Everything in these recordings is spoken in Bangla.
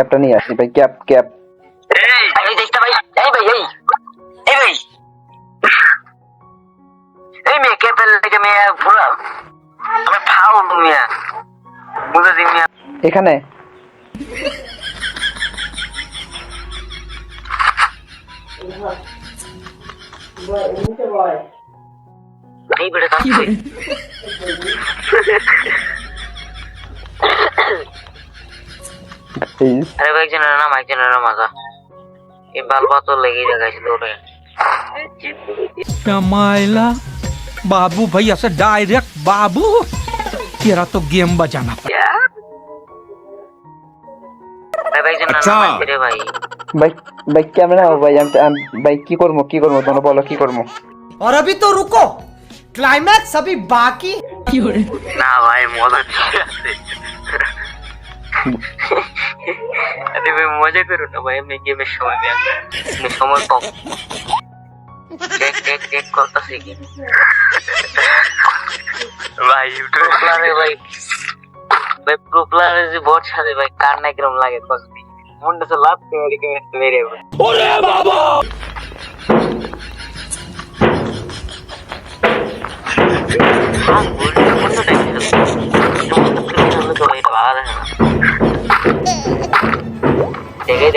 ক্যাপটা নিয়ে আসি ভাই ক্যাপ ক্যাপ। এই দেখতে ভাই এই ভাই এই। এই ভাই। এই মেয়ে কে পেলে থেকে মেয়ে পুরো আমি ফাও মেয়ে। বুঝে দিই মেয়ে। এখানে। এই বেড়ে আরে ভাই একজনের নাম একজনের নাম আগা এই বাল বাতর লেগে দেখাইছে দৌড়ে मायला बाबू भाई असं डायरेक्ट बाबू तेरा तो गेम बजाना पड़ा আরে ভাই একজনের আচ্ছা। নাম আছে রে ভাই ভাই ভাই ক্যামেরা ভাই আমি আমি- ভাই কি করবো কি করবো তোমরা বলো কি করবো और अभी तो रुको क्लाइमैक्स अभी बाकी না ভাই মজা ঠিক আছে আরে ভাই মজা করো না ভাই এমনি গেমের সময় ব্যাগ এমনি সময় কম কেক কেক কেক করতেছে ভাই ইউটিউব প্লারে ভাই। ভাই প্রো প্লারে যে বট সাথে ভাই কার না কিরম লাগে কসবি মুন্ডে তো লাভ করে কে মেরে ওরে বাবা!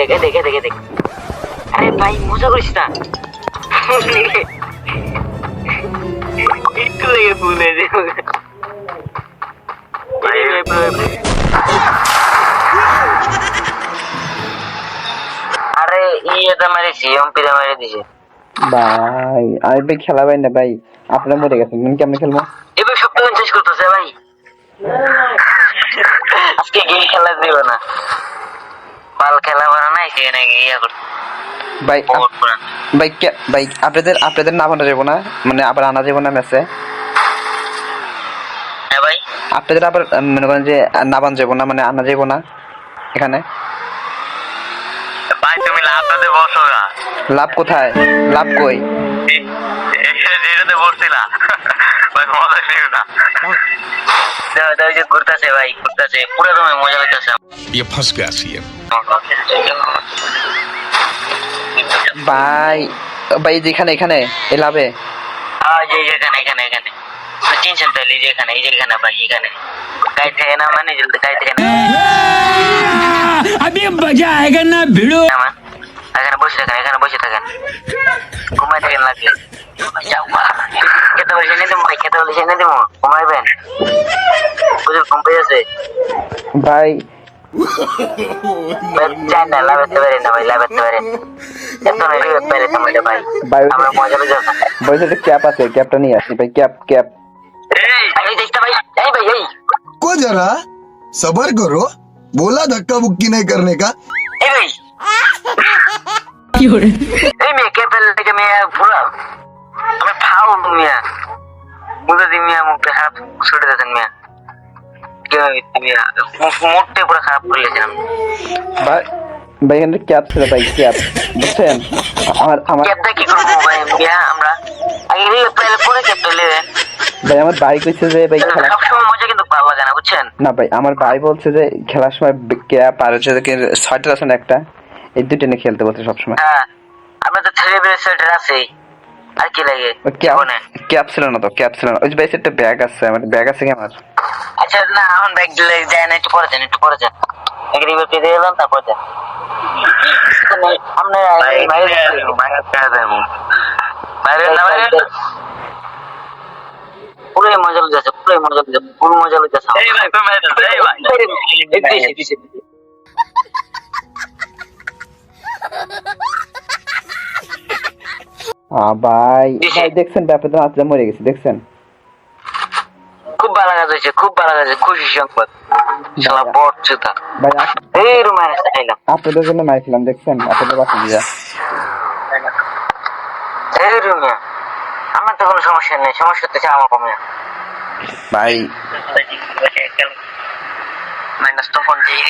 দেখে দেখে দেখে দেখে। আরে ভাই মজা করিস না। একটু লেগে ভুলে যে। আরে ইয়েটা মারিছি এমপিটা মারি দিছে। ভাই আমি ভাই খেলা ভাই না ভাই। আপনার মরে গেছেন আমি কেমন খেলব? এবার সপ্তাহ শেষ করতেছে ভাই। আজকে গিয়ে খেলা দিব না পাল খেলা বানা নাই সেখানে গিয়ে ইয়া করতে ভাই ভাই ভাই আপনাদের আপনাদের না বানা যাব না মানে আবার আনা যাব না ম্যাচে। হ্যাঁ ভাই। আপনাদের আবার মনে করেন যে না বান যাব না মানে আনা যাব না এখানে। ভাই তুমি লাভটাতে বসো না লাভ কোথায়? লাভ কই? যেটাতে বসছিলা। মজা নিও না দাও দাও যে ঘুরতেছে ভাই ঘুরতেছে পুরো দমে মজা লইতেছে ये फंस गया सीएम ভাই ভাই যেখানে এখানে এ লাভে হ্যাঁ যে যেখানে এখানে এখানে চিনছেন তাহলে এই যে এখানে এই যে এখানে ভাই এখানে গাড়ি থেকে না মানে জলদি গাড়ি থেকে না अभी मजा आएगा ना भिड़ो নামান। এখানে বসে থাকেন এখানে বসে থাকেন ঘুমাই দেবো ভাই খেতে বলছি নিয়ে দেবো ঘুমাইবেন বুঝে ঘুম পেয়েছে ভাই চাই না লাগাতে পারি না ভাই লাগাতে পারেন এত না রিওয়ার্ড পাইলে তো মজা ভাই ভাই আমরা মজা বুঝে ভাই সাথে ক্যাপ আছে ক্যাপটা নিয়ে আসি ভাই ক্যাপ ক্যাপ এই দেখতে ভাই এই ভাই এই को जरा सबर करो बोला धक्का बुक्की नहीं करने का এই ভাই এই মেয়ে কে পেলে থেকে মেয়ে পুরো আমি ফাও মিয়া বুঝে দি মিয়া মুখটা খারাপ ছুটে দিতেন মিয়া। কে মিয়া? মুখটা পুরো খারাপ করে লেছিলাম ভাই ভাই এখানে ক্যাপ ছিল ভাই ক্যাপ বুঝছেন? আমার আমার ক্যাপটা কি করব ভাই মিয়া আমরা? আগে পাইলে পরে ক্যাপটা নেবে ভাই আমার ভাই কইছে যে ভাই খেলা সবসময় মজা কিন্তু ভালো লাগে না বুঝছেন? না ভাই আমার ভাই বলছে যে খেলার সময় ক্যাপ আর হচ্ছে ছয়টা আছে না একটা? এই দুটো নিয়ে খেলতে বলছে সবসময়। হ্যাঁ আমরা তো থ্রি ব্রেসলেটের আছেই। আর কি লাগে? ক্যাপ ছিল না তো ক্যাপ ছিল না। ওই যে একটা ব্যাগ আছে আমার ব্যাগ আছে কি আমার? আচ্ছা না এখন ব্যাগ দিলে যায় না একটু পরে যান একটু পরে যান এগ্রি ব্যাগ দিয়ে এলাম তারপর যান বাইরে না বাইরে পুরোই মজা লইতেছে পুরোই মজা লইতেছে পুরো মজা লইতেছে এই ভাই তুমি এই ভাই। এই দিছে দিছে আ ভাই ভাই দেখছেন ব্যাপারে তো আজকে মরে গেছে দেখছেন? খুব ভালো কাজ হয়েছে খুব ভালো কাজ হয়েছে খুশি সংবাদ। শালা বট জুতা ভাই এই রুমে আসতে খাইলাম। আপনাদের জন্য মারছিলাম দেখছেন? আপনাদের বাসা দিয়ে। এই রুমে আমার তো কোনো সমস্যা নেই সমস্যা হচ্ছে আমার কমে। ভাই। মাইনাস তো ফোন দিয়ে